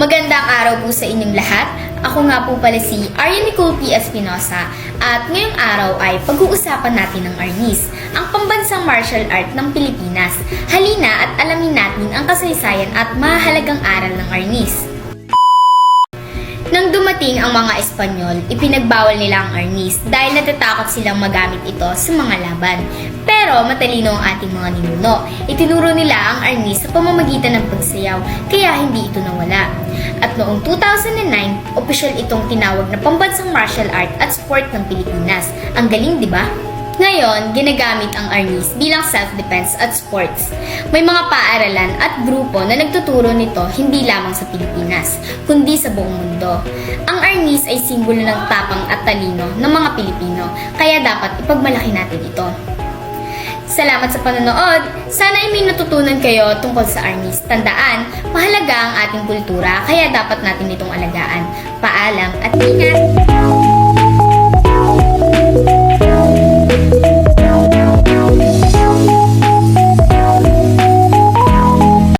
Magandang araw po sa inyong lahat. Ako nga po pala si Arya Nicole P. Espinosa at ngayong araw ay pag-uusapan natin ng Arnis, ang pambansang martial art ng Pilipinas. Halina at alamin natin ang kasaysayan at mahalagang aral ng Arnis. Dumating ang mga Espanyol, ipinagbawal nila ang arnis dahil natatakot silang magamit ito sa mga laban. Pero matalino ang ating mga ninuno. Itinuro nila ang arnis sa pamamagitan ng pagsayaw, kaya hindi ito nawala. At noong 2009, opisyal itong tinawag na pambansang martial art at sport ng Pilipinas. Ang galing, di ba? Ngayon, ginagamit ang arnis bilang self-defense at sports. May mga paaralan at grupo na nagtuturo nito hindi lamang sa Pilipinas, kundi sa buong mundo. Ang arnis ay simbolo ng tapang at talino ng mga Pilipino, kaya dapat ipagmalaki natin ito. Salamat sa panonood! Sana ay may natutunan kayo tungkol sa arnis. Tandaan, mahalaga ang ating kultura, kaya dapat natin itong alagaan. Paalam at ingat!